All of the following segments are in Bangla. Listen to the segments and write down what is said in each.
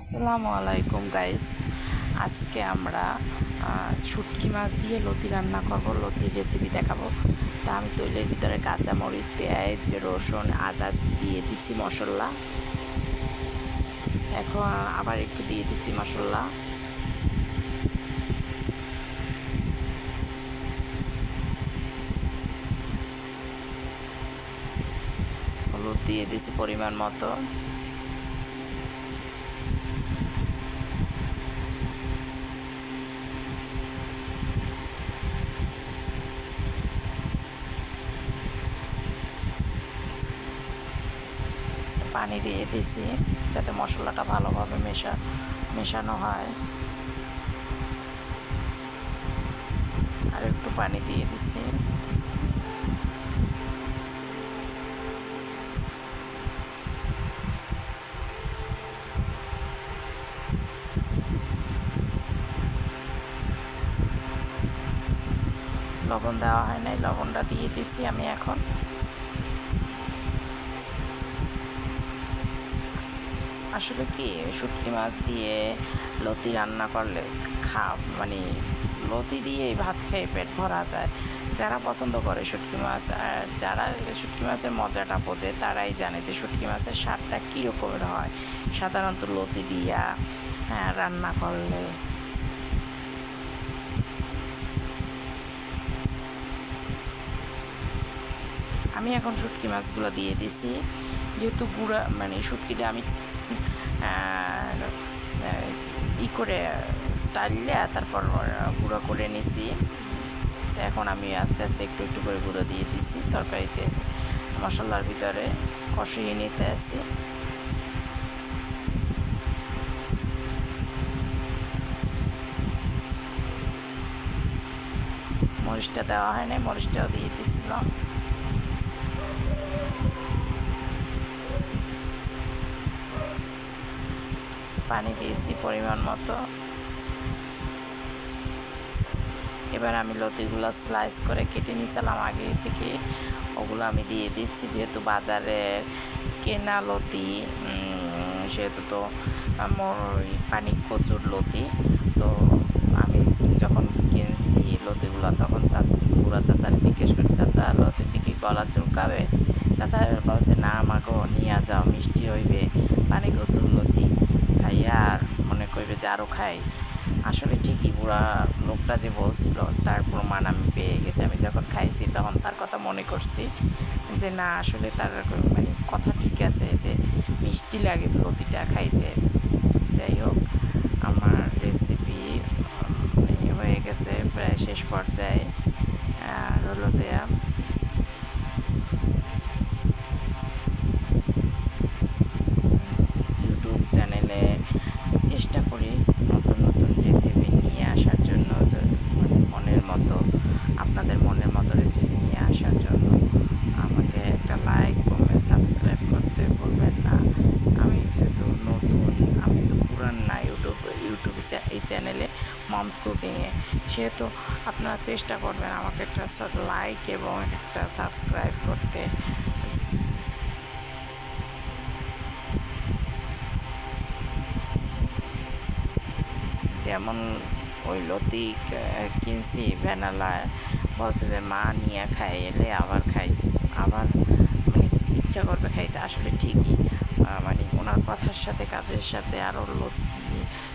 আসসালামু আলাইকুম গাইস আজকে আমরা শুটকি মাছ দিয়ে লতি রান্না করব, লতির রেসিপি দেখাবো। তা আমি তৈলের ভিতরে কাঁচা মরিচ, পেঁয়াজ, রসুন, আদা দিয়ে দিচ্ছি মশলা। এখন আবার একটু দিয়ে দিচ্ছি মশলা। হলুদ দিয়ে দিচ্ছি পরিমাণ মতো। পানি দিয়ে দিয়েছি যাতে মশলাটা ভালোভাবে মেশা, মেশানো হয়। আর একটু পানি দিয়ে দিছি। লবণ দেওয়া হয় নাই, লবণটা দিয়ে দিছি আমি এখন। আসলে কি শুটকি মাছ দিয়ে লতি রান্না করলে খা মানে লতি দিয়েই ভাত খেয়ে পেট ভরা যায়। যারা পছন্দ করে শুটকি মাছ আর যারা শুটকি মাছের মজাটা বোঝে তারাই জানে যে শুটকি মাছের স্বাদটা কী রকমের হয়। সাধারণত লতি দিয়া হ্যাঁ, রান্না করলে। আমি এখন শুটকি মাছগুলো দিয়ে দিছি। যেহেতু গুঁড়া মানে শুটকিটা আমি করে টাইলে তারপর গুঁড়ো করে নিছি। এখন আমি আস্তে আস্তে একটু একটু করে গুঁড়ো দিয়ে দিছি তরকারিতে। মশলার ভিতরে কষিয়ে নিতে আসি মরিচটা দেওয়া হয় নাই মরিচটাও দিয়ে দিয়েছিলাম পানি দিয়েছি পরিমাণ মতো। এবার আমি লতিগুলো স্লাইস করে কেটে নিয়েছিলাম আগে থেকে। ওগুলো আমি দিয়ে দিচ্ছি, যেহেতু বাজারে কেনা লতি সেহেতু তো আমার পানি প্রচুর লতি। তো আমি যখন কিনছি লতিগুলো, তখন চাচা বুড়া চাচারে জিজ্ঞেস করি, চাচা লতিতে কি গলা চুলকাবে? চাচা বলছে না আমাকে নিয়ে যাও মিষ্টি হইবে পানি প্রচুর লতি খাইয়া আর মনে আরও খাই। আসলে ঠিকই বুড়া লোকটা যে বলছিল, তার প্রমাণ আমি পেয়ে গেছি। আমি যখন খাইছি তখন তার কথা মনে করছি যে, না, আসলে তার মানে কথা ঠিক আছে যে, মিষ্টি লাগে লতিটা খাইতে। যাই হোক, আমার রেসিপি হয়ে গেছে প্রায় শেষ পর্যায়ে। আর হলো যে ইউটিউব চ্যানেলে চেষ্টা করি নতুন নতুন রেসিপি নিয়ে আসার জন্য তো মানে মনের মতো আপনাদের মনের মতো রেসিপি নিয়ে আসার জন্য আমাকে একটা লাইক কমেন্ট সাবস্ক্রাইব করতে ভুলবেন না আমি যেহেতু নতুন আমি তো পুরান না ইউটিউব ইউটিউব চ্যা- এই চ্যানেলে মমস কুকিংয়ে সেহেতু আপনারা চেষ্টা করবেন আমাকে একটা লাইক এবং একটা সাবস্ক্রাইব করতে। যেমন ওই লতি ক- কিনছি, ভ্যানালা, বলছে যে, মা নিয়ে খাই, এলে আবার খাই। আবার মানে ইচ্ছা করবে খাইতে। আসলে ঠিকই মানে ওনার কথার সাথে, কাজের সাথে আরও লতি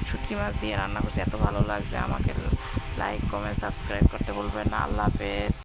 শুটকি মাছ দিয়ে রান্না করছি, এত ভালো লাগছে। আমাকে লাইক কমেন্ট সাবস্ক্রাইব করতে বলবেন না। আল্লাহ হাফেজ।